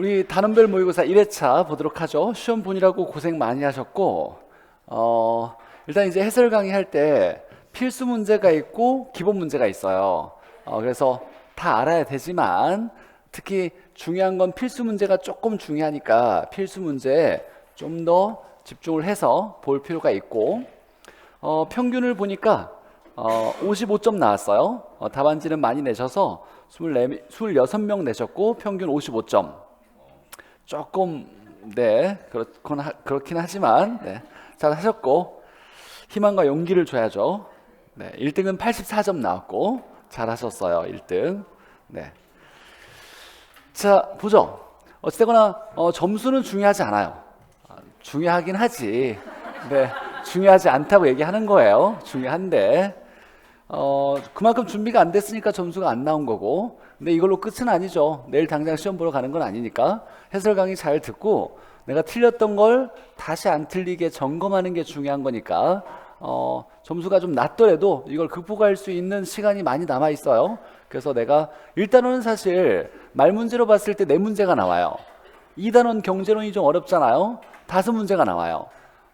우리 단원별 모의고사 1회차 보도록 하죠. 시험 보느라고 고생 많이 하셨고, 어, 일단 이제 해설 강의 할 때 필수 문제가 있고 기본 문제가 있어요. 어, 그래서 다 알아야 되지만 특히 중요한 건 필수 문제가 조금 중요하니까 필수 문제에 좀 더 집중을 해서 볼 필요가 있고, 어, 평균을 보니까 어, 55점 나왔어요. 어, 답안지는 많이 내셔서 24, 26명 내셨고 평균 55점. 조금 네 그렇긴, 하, 그렇긴 하지만 네, 잘 하셨고 희망과 용기를 줘야죠. 네, 1등은 84점 나왔고 잘 하셨어요. 1등. 네. 자 보죠. 어찌되거나 어, 점수는 중요하지 않아요. 아, 중요하긴 하지. 네, 중요하지 않다고 얘기하는 거예요. 중요한데 어, 그만큼 준비가 안 됐으니까 점수가 안 나온 거고, 근데 이걸로 끝은 아니죠. 내일 당장 시험 보러 가는 건 아니니까 해설 강의 잘 듣고 내가 틀렸던 걸 다시 안 틀리게 점검하는 게 중요한 거니까 어, 점수가 좀 낮더라도 이걸 극복할 수 있는 시간이 많이 남아 있어요. 그래서 내가 1단원은 사실 말 문제로 봤을 때 네 문제가 나와요. 2단원 경제론이 좀 어렵잖아요. 다섯 문제가 나와요.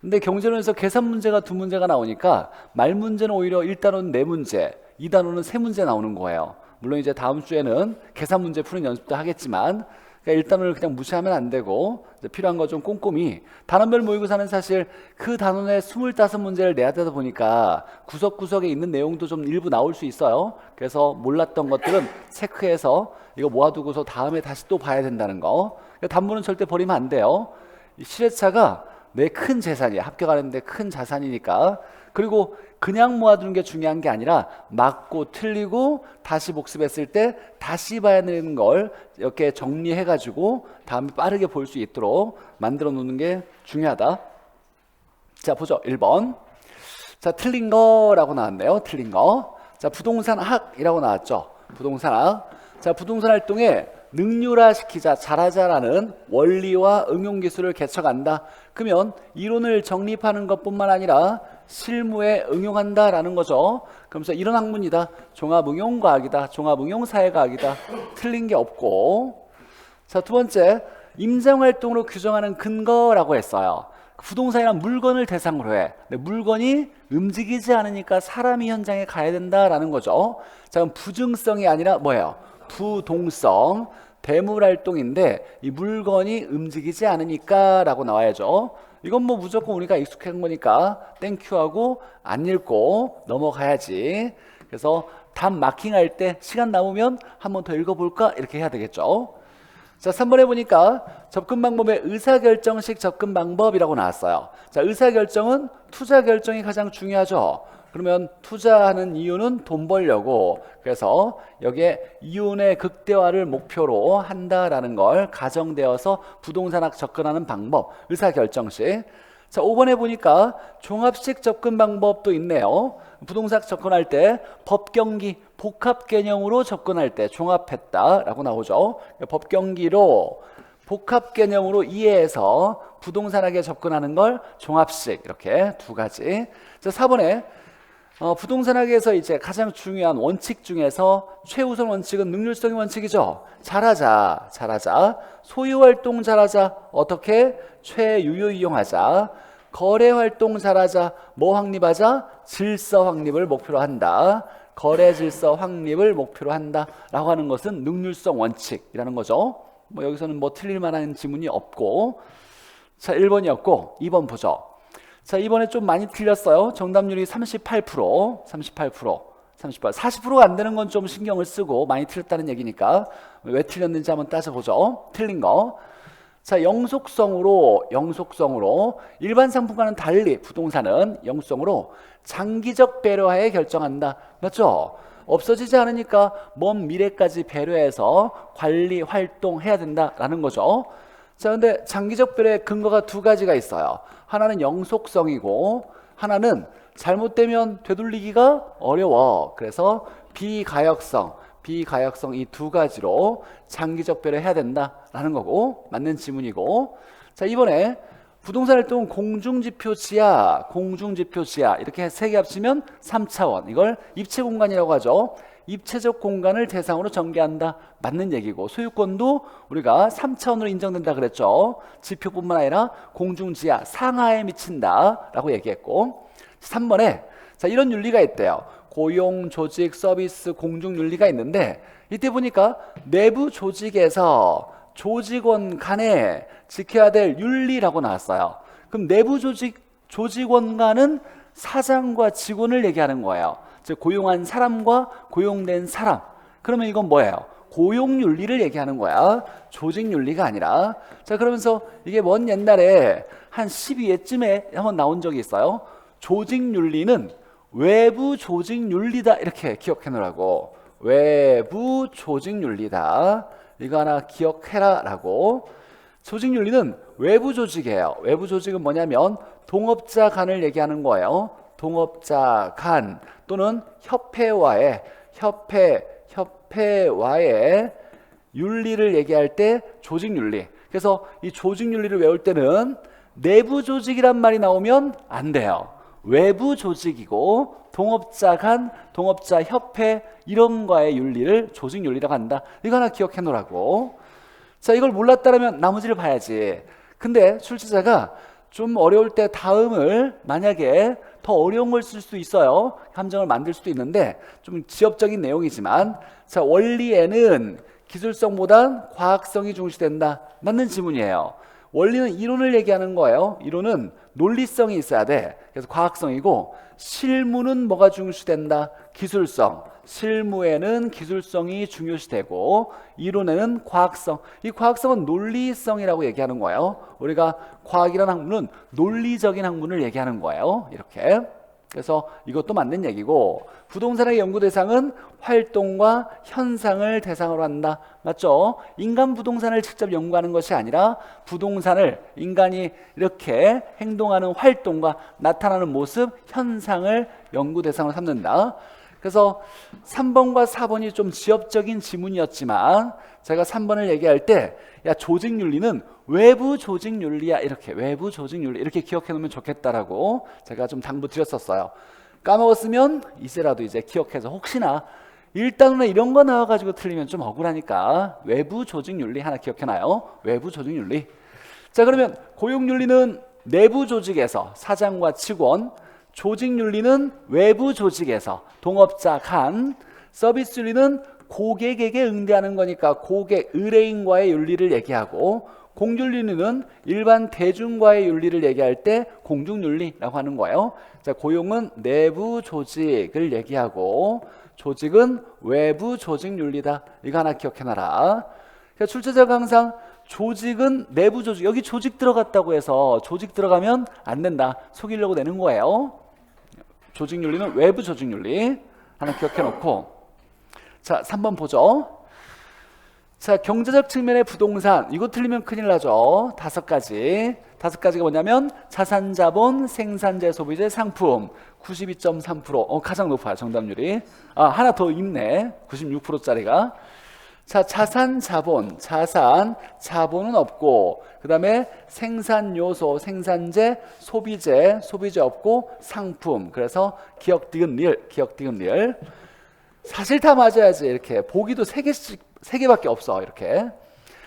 근데 경제론에서 계산 문제가 두 문제가 나오니까 말 문제는 오히려 1단원은 네 문제, 2단원은 세 문제 나오는 거예요. 물론 이제 다음 주에는 계산 문제 푸는 연습도 하겠지만 그러니까 1단원을 그냥 무시하면 안 되고 필요한 거 좀 꼼꼼히 단원별 모의고사는 사실 그 단원에 25문제를 내야 되다 보니까 구석구석에 있는 내용도 좀 일부 나올 수 있어요. 그래서 몰랐던 것들은 체크해서 이거 모아두고서 다음에 다시 또 봐야 된다는 거. 그러니까 단문은 절대 버리면 안 돼요. 이 실외차가 내 큰 재산이야. 합격하는데 큰 자산이니까. 그리고 그냥 모아두는 게 중요한 게 아니라 맞고 틀리고 다시 복습했을 때 다시 봐야 되는 걸 이렇게 정리해가지고 다음에 빠르게 볼 수 있도록 만들어 놓는 게 중요하다. 자, 보죠. 1번. 자, 틀린 거라고 나왔네요. 틀린 거. 자, 부동산 학이라고 나왔죠. 부동산 학. 자, 부동산 활동에 능률화 시키자 잘하자라는 원리와 응용 기술을 개척한다. 그러면 이론을 정립하는 것뿐만 아니라 실무에 응용한다라는 거죠. 그러면서 이런 학문이다. 종합응용과학이다. 종합응용사회과학이다. 틀린 게 없고. 자, 두 번째. 임장활동으로 규정하는 근거라고 했어요. 부동산이란 물건을 대상으로 해. 물건이 움직이지 않으니까 사람이 현장에 가야 된다라는 거죠. 자, 그럼 부증성이 아니라 뭐예요? 부동성. 대물 활동인데 이 물건이 움직이지 않으니까라고 나와야죠. 이건 뭐 무조건 우리가 익숙한 거니까 땡큐하고 안 읽고 넘어가야지. 그래서 답 마킹할 때 시간 남으면 한 번 더 읽어볼까 이렇게 해야 되겠죠. 자, 3번에 보니까 접근 방법의 의사결정식 접근 방법이라고 나왔어요. 자, 의사결정은 투자 결정이 가장 중요하죠. 그러면 투자하는 이유는 돈 벌려고. 그래서 여기에 이윤의 극대화를 목표로 한다라는 걸 가정되어서 부동산학 접근하는 방법 의사결정식. 자 5번에 보니까 종합식 접근 방법도 있네요. 부동산 접근할 때 법경기 복합 개념으로 접근할 때 종합했다라고 나오죠. 법경기로 복합 개념으로 이해해서 부동산학에 접근하는 걸 종합식 이렇게 두 가지. 자 4번에 어, 부동산학에서 이제 가장 중요한 원칙 중에서 최우선 원칙은 능률성의 원칙이죠. 잘하자, 잘하자. 소유 활동 잘하자. 어떻게? 최유효 이용하자. 거래 활동 잘하자. 뭐 확립하자? 질서 확립을 목표로 한다. 거래 질서 확립을 목표로 한다라고 하는 것은 능률성 원칙이라는 거죠. 뭐 여기서는 뭐 틀릴 만한 지문이 없고 자 1번이었고 2번 보죠. 자, 이번에 좀 많이 틀렸어요. 정답률이 38%, 38%, 38, 40%가 안 되는 건 좀 신경을 쓰고 많이 틀렸다는 얘기니까 왜 틀렸는지 한번 따져보죠. 틀린 거. 자, 영속성으로, 영속성으로 일반 상품과는 달리 부동산은 영속성으로 장기적 배려하에 결정한다. 맞죠? 없어지지 않으니까 먼 미래까지 배려해서 관리 활동해야 된다라는 거죠. 자, 근데 장기적 배려의 근거가 두 가지가 있어요. 하나는 영속성이고 하나는 잘못되면 되돌리기가 어려워. 그래서 비가역성, 비가역성 이 두 가지로 장기적 배려 해야 된다라는 거고 맞는 지문이고 자 이번에 부동산 활동은 공중지표지야, 공중지표지야 이렇게 세 개 합치면 3차원 이걸 입체 공간이라고 하죠. 입체적 공간을 대상으로 전개한다. 맞는 얘기고 소유권도 우리가 3차원으로 인정된다 그랬죠. 지표뿐만 아니라 공중 지하 상하에 미친다라고 얘기했고 3번에 자 이런 윤리가 있대요. 고용, 조직, 서비스, 공중 윤리가 있는데 이때 보니까 내부 조직에서 조직원 간에 지켜야 될 윤리라고 나왔어요. 그럼 내부 조직 조직원 간은 사장과 직원을 얘기하는 거예요. 즉 고용한 사람과 고용된 사람. 그러면 이건 뭐예요? 고용 윤리를 얘기하는 거야. 조직 윤리가 아니라. 자, 그러면서 이게 먼 옛날에 한 12회쯤에 한번 나온 적이 있어요. 조직 윤리는 외부 조직 윤리다 이렇게 기억해 놓으라고. 외부 조직 윤리다. 이거 하나 기억해라라고. 조직 윤리는 외부 조직이에요. 외부 조직은 뭐냐면 동업자 간을 얘기하는 거예요. 동업자 간 또는 협회와의 협회 협회와의 윤리를 얘기할 때 조직 윤리. 그래서 이 조직 윤리를 외울 때는 내부 조직이란 말이 나오면 안 돼요. 외부 조직이고 동업자 간, 동업자 협회 이런 거의 윤리를 조직 윤리라고 한다. 이거 하나 기억해 놓으라고. 자, 이걸 몰랐다면 나머지를 봐야지. 근데 출제자가 좀 어려울 때 다음을 만약에 더 어려운 걸 쓸 수 있어요. 함정을 만들 수도 있는데 좀 지엽적인 내용이지만 자, 원리에는 기술성보단 과학성이 중시된다. 맞는 지문이에요. 원리는 이론을 얘기하는 거예요. 이론은 논리성이 있어야 돼. 그래서 과학성이고 실무는 뭐가 중시된다? 기술성. 실무에는 기술성이 중요시되고 이론에는 과학성. 이 과학성은 논리성이라고 얘기하는 거예요. 우리가 과학이라는 학문은 논리적인 학문을 얘기하는 거예요. 이렇게. 그래서 이것도 맞는 얘기고 부동산의 연구 대상은 활동과 현상을 대상으로 한다. 맞죠? 인간 부동산을 직접 연구하는 것이 아니라 부동산을 인간이 이렇게 행동하는 활동과 나타나는 모습, 현상을 연구 대상으로 삼는다. 그래서 3번과 4번이 좀 지엽적인 지문이었지만 제가 3번을 얘기할 때 야 조직 윤리는 외부 조직 윤리야 이렇게 외부 조직 윤리 이렇게 기억해 놓으면 좋겠다라고 제가 좀 당부 드렸었어요. 까먹었으면 이제라도 이제 기억해서 혹시나 일단은 이런 거 나와 가지고 틀리면 좀 억울하니까 외부 조직 윤리 하나 기억해 놔요. 외부 조직 윤리. 자 그러면 고용 윤리는 내부 조직에서 사장과 직원, 조직 윤리는 외부 조직에서 동업자 간, 서비스 윤리는 고객에게 응대하는 거니까 고객 의뢰인과의 윤리를 얘기하고 공준윤리는 일반 대중과의 윤리를 얘기할 때 공중윤리라고 하는 거예요. 자, 고용은 내부 조직을 얘기하고 조직은 외부 조직 윤리다. 이거 하나 기억해놔라. 출제자가 항상 조직은 내부 조직 여기 조직 들어갔다고 해서 조직 들어가면 안 된다. 속이려고 내는 거예요. 조직 윤리는 외부 조직 윤리 하나 기억해 놓고 자, 3번 보죠. 자, 경제적 측면의 부동산. 이거 틀리면 큰일 나죠. 다섯 가지. 다섯 가지가 뭐냐면 자산, 자본, 생산재, 소비재, 상품. 92.3%. 어, 가장 높아요. 정답률이. 아, 하나 더 있네. 96%짜리가. 자, 자산, 자본. 자산, 자본은 없고 그다음에 생산 요소, 생산재, 소비재, 소비재 없고 상품. 그래서 기억 디귿 리을, 기억 디귿 리을. 사실 다 맞아야지 이렇게 보기도 세 개씩 세 개밖에 없어 이렇게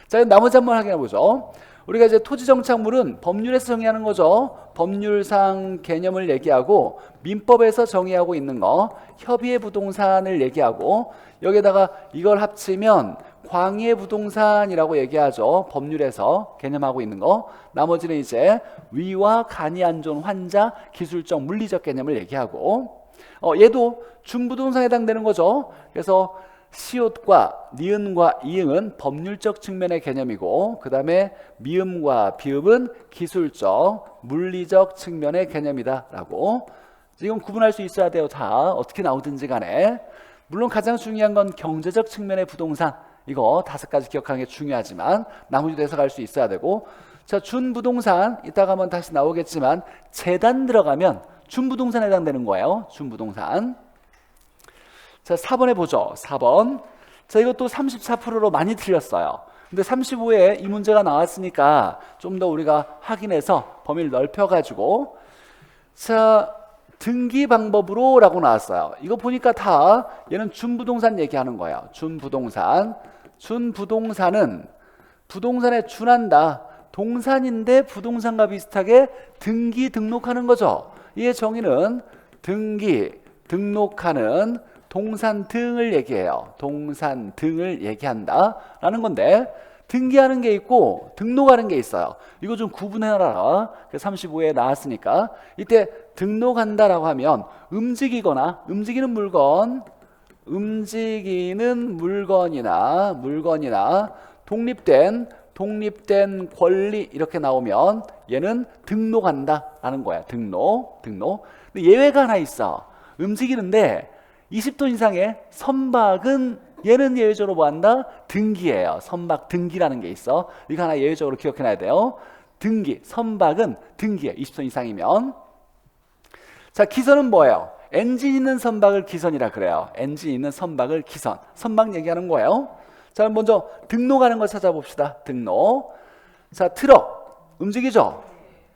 자 나머지 한번 확인해 보죠 우리가 이제 토지 정착물은 법률에서 정의하는 거죠. 법률상 개념을 얘기하고 민법에서 정의하고 있는 거 협의의 부동산을 얘기하고 여기다가 이걸 합치면 광의의 부동산이라고 얘기하죠. 법률에서 개념하고 있는 거. 나머지는 이제 위와 간이 안 좋은 환자 기술적 물리적 개념을 얘기하고 어, 얘도 중부동산에 해당되는 거죠. 그래서 시옷과 니은과 이응은 법률적 측면의 개념이고 그 다음에 미음과 비음은 기술적, 물리적 측면의 개념이다 라고 이건 구분할 수 있어야 돼요. 다 어떻게 나오든지 간에 물론 가장 중요한 건 경제적 측면의 부동산 이거 다섯 가지 기억하는 게 중요하지만 나머지도 해석할 수 있어야 되고 자 준부동산 이따가 한번 다시 나오겠지만 재단 들어가면 준부동산에 해당되는 거예요. 준부동산. 자, 4번에 보죠. 4번. 자, 이것도 34%로 많이 틀렸어요. 근데 35에 이 문제가 나왔으니까 좀 더 우리가 확인해서 범위를 넓혀가지고 자, 등기 방법으로 라고 나왔어요. 이거 보니까 다 얘는 준부동산 얘기하는 거예요. 준부동산. 준부동산은 부동산에 준한다. 동산인데 부동산과 비슷하게 등기 등록하는 거죠. 이의 정의는 등기 등록하는 동산 등을 얘기해요. 동산 등을 얘기한다 라는 건데 등기하는 게 있고 등록하는 게 있어요. 이거 좀 구분해라. 35에 나왔으니까 이때 등록한다라고 하면 움직이거나 움직이는 물건, 움직이는 물건이나 물건이나 독립된 독립된 권리 이렇게 나오면 얘는 등록한다 라는 거야. 등록, 등록. 근데 예외가 하나 있어. 움직이는데 20톤 이상의 선박은 얘는 예외적으로 뭐 한다? 등기예요. 선박 등기라는 게 있어. 이거 하나 예외적으로 기억해 놔야 돼요. 등기, 선박은 등기예요. 20톤 이상이면. 자, 기선은 뭐예요? 엔진 있는 선박을 기선이라 그래요. 엔진 있는 선박을 기선. 선박 얘기하는 거예요. 자, 먼저 등록하는 걸 찾아봅시다. 등록. 자, 트럭 움직이죠?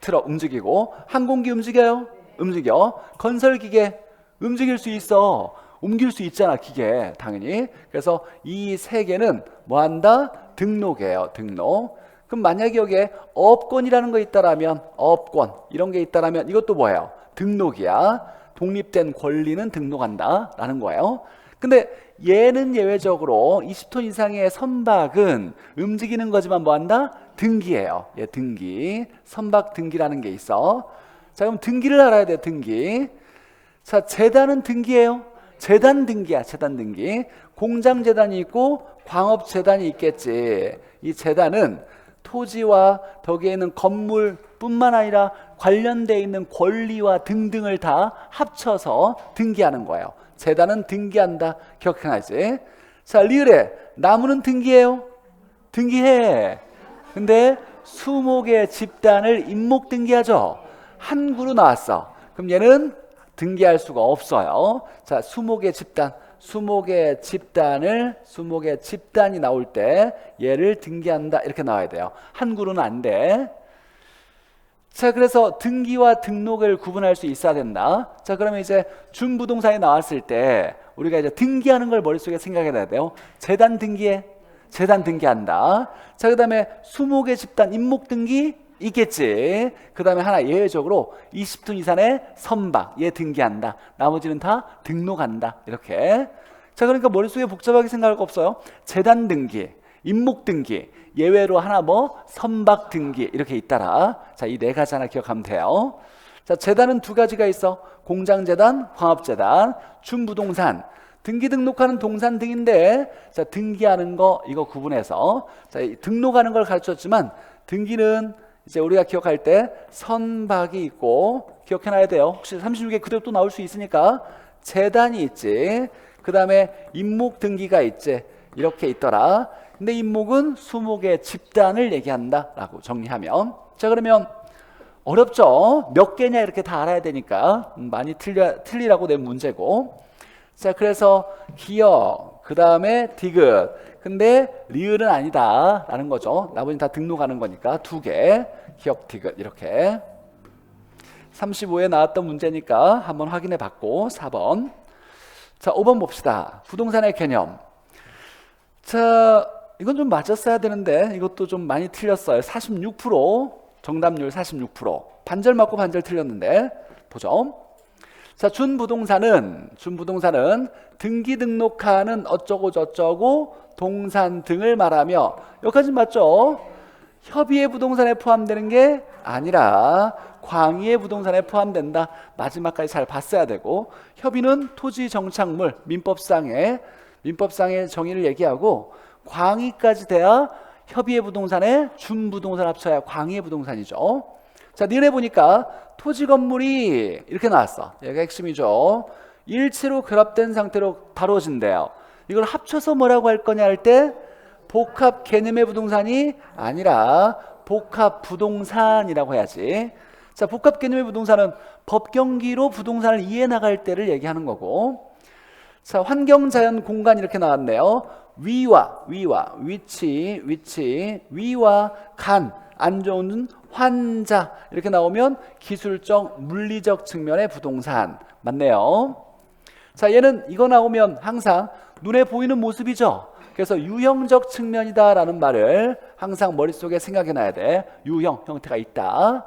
트럭 움직이고 항공기 움직여요? 움직여. 건설기계 움직일 수 있어. 옮길 수 있잖아, 기계. 당연히. 그래서 이 세 개는 뭐 한다? 등록이에요. 등록. 그럼 만약에 여기에 업권이라는 거 있다라면 업권 이런 게 있다라면 이것도 뭐예요? 등록이야. 독립된 권리는 등록한다라는 거예요. 근데 얘는 예외적으로 20톤 이상의 선박은 움직이는 거지만 뭐 한다? 등기예요. 예, 등기. 선박 등기라는 게 있어. 자, 그럼 등기를 알아야 돼, 등기. 자, 재단은 등기예요. 재단 등기야, 재단 등기. 공장 재단이 있고 광업 재단이 있겠지. 이 재단은 토지와 덕에 있는 건물뿐만 아니라 관련돼 있는 권리와 등등을 다 합쳐서 등기하는 거예요. 재단은 등기한다. 기억해놔야지. 자, 리을에 나무는 등기해요. 등기해. 근데 수목의 집단을 임목 등기하죠. 한 그루 나왔어. 그럼 얘는 등기할 수가 없어요. 자, 수목의 집단, 수목의 집단을 수목의 집단이 나올 때 얘를 등기한다 이렇게 나와야 돼요. 한 그루는 안 돼. 자, 그래서 등기와 등록을 구분할 수 있어야 된다. 자, 그러면 이제 준부동산이 나왔을 때 우리가 이제 등기하는 걸 머릿속에 생각해야 돼요. 재단 등기에 재단 등기한다. 자, 그다음에 수목의 집단 임목 등기 있겠지. 그 다음에 하나 예외적으로 20톤 이상의 선박 얘 등기한다. 나머지는 다 등록한다. 이렇게. 자, 그러니까 머릿속에 복잡하게 생각할 거 없어요. 재단 등기, 임목 등기, 예외로 하나 뭐 선박 등기 이렇게 있다라. 자, 이 네 가지 하나 기억하면 돼요. 자, 재단은 두 가지가 있어. 공장재단, 광업재단, 준부동산. 등기 등록하는 동산 등인데 자, 등기하는 거 이거 구분해서 자, 이 등록하는 걸 가르쳤지만 등기는 이제 우리가 기억할 때 선박이 있고 기억해놔야 돼요. 혹시 36에 그대로 또 나올 수 있으니까 재단이 있지. 그 다음에 임목 등기가 있지. 이렇게 있더라. 근데 임목은 수목의 집단을 얘기한다라고 정리하면 자 그러면 어렵죠. 몇 개냐 이렇게 다 알아야 되니까 음, 많이 틀려, 틀리라고 낸 문제고 자 그래서 기억 그 다음에 디귿 근데 리을은 아니다 라는 거죠. 나머지는 다 등록하는 거니까 두 개 기억 디귿 이렇게 35에 나왔던 문제니까 한번 확인해 봤고 4번 자 5번 봅시다. 부동산의 개념 자 이건 좀 맞았어야 되는데 이것도 좀 많이 틀렸어요. 46% 정답률 46% 반절 맞고 반절 틀렸는데 보죠. 자, 준부동산은 준부동산은 등기 등록하는 어쩌고 저쩌고 동산 등을 말하며 여기까지 맞죠? 협의의 부동산에 포함되는 게 아니라 광의의 부동산에 포함된다. 마지막까지 잘 봤어야 되고 협의는 토지 정착물 민법상의 민법상의 정의를 얘기하고 광의까지 돼야 협의의 부동산에 준부동산 합쳐야 광의의 부동산이죠. 자, 니네 보니까 토지 건물이 이렇게 나왔어. 얘가 핵심이죠. 일체로 결합된 상태로 다뤄진대요. 이걸 합쳐서 뭐라고 할 거냐 할 때 복합 개념의 부동산이 아니라 복합 부동산이라고 해야지. 자, 복합 개념의 부동산은 법경기로 부동산을 이해 나갈 때를 얘기하는 거고. 자, 환경, 자연, 공간 이렇게 나왔네요. 위와 위와 위치, 위치, 위와 간 안 좋은 환자 이렇게 나오면 기술적 물리적 측면의 부동산 맞네요. 자, 얘는 이거 나오면 항상 눈에 보이는 모습이죠. 그래서 유형적 측면이다라는 말을 항상 머릿속에 생각해 놔야 돼. 유형 형태가 있다.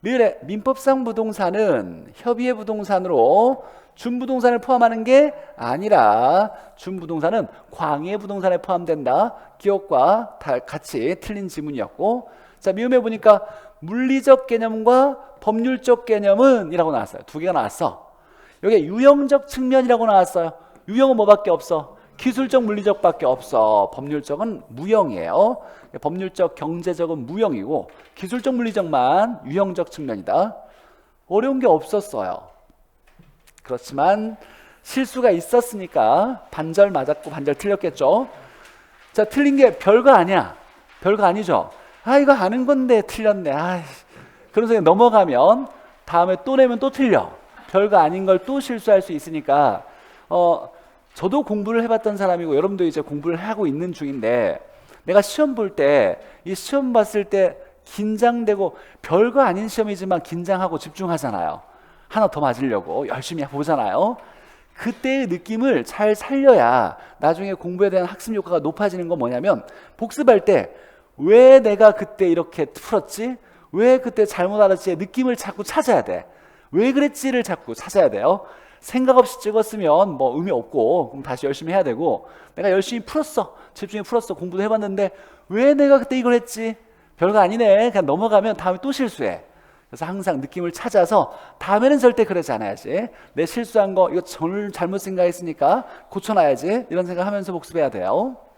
릴의 민법상 부동산은 협의의 부동산으로 준부동산을 포함하는 게 아니라 준부동산은 광의의 부동산에 포함된다. 기억과 다 같이 틀린 지문이었고 자 미음에 보니까 물리적 개념과 법률적 개념은 이라고 나왔어요. 두 개가 나왔어. 여기 유형적 측면이라고 나왔어요. 유형은 뭐밖에 없어? 기술적 물리적밖에 없어. 법률적은 무형이에요. 법률적 경제적은 무형이고 기술적 물리적만 유형적 측면이다. 어려운 게 없었어요. 그렇지만 실수가 있었으니까 반절 맞았고 반절 틀렸겠죠. 자, 틀린 게 별거 아니야. 별거 아니죠. 아, 이거 아는 건데 틀렸네. 아, 그런 생각 넘어가면 다음에 또 내면 또 틀려. 별거 아닌 걸 또 실수할 수 있으니까 어, 저도 공부를 해봤던 사람이고 여러분도 이제 공부를 하고 있는 중인데 내가 시험 볼 때 이 시험 봤을 때 긴장되고 별거 아닌 시험이지만 긴장하고 집중하잖아요. 하나 더 맞으려고 열심히 보잖아요. 그때의 느낌을 잘 살려야 나중에 공부에 대한 학습 효과가 높아지는 건 뭐냐면 복습할 때 왜 내가 그때 이렇게 풀었지? 왜 그때 잘못 알았지의 느낌을 자꾸 찾아야 돼. 왜 그랬지를 자꾸 찾아야 돼요. 생각 없이 찍었으면 뭐 의미 없고 그럼 다시 열심히 해야 되고 내가 열심히 풀었어. 집중해 풀었어. 공부도 해봤는데 왜 내가 그때 이걸 했지? 별거 아니네. 그냥 넘어가면 다음에 또 실수해. 그래서 항상 느낌을 찾아서 다음에는 절대 그러지 않아야지. 내 실수한 거 이거 절 잘못 생각했으니까 고쳐놔야지. 이런 생각하면서 복습해야 돼요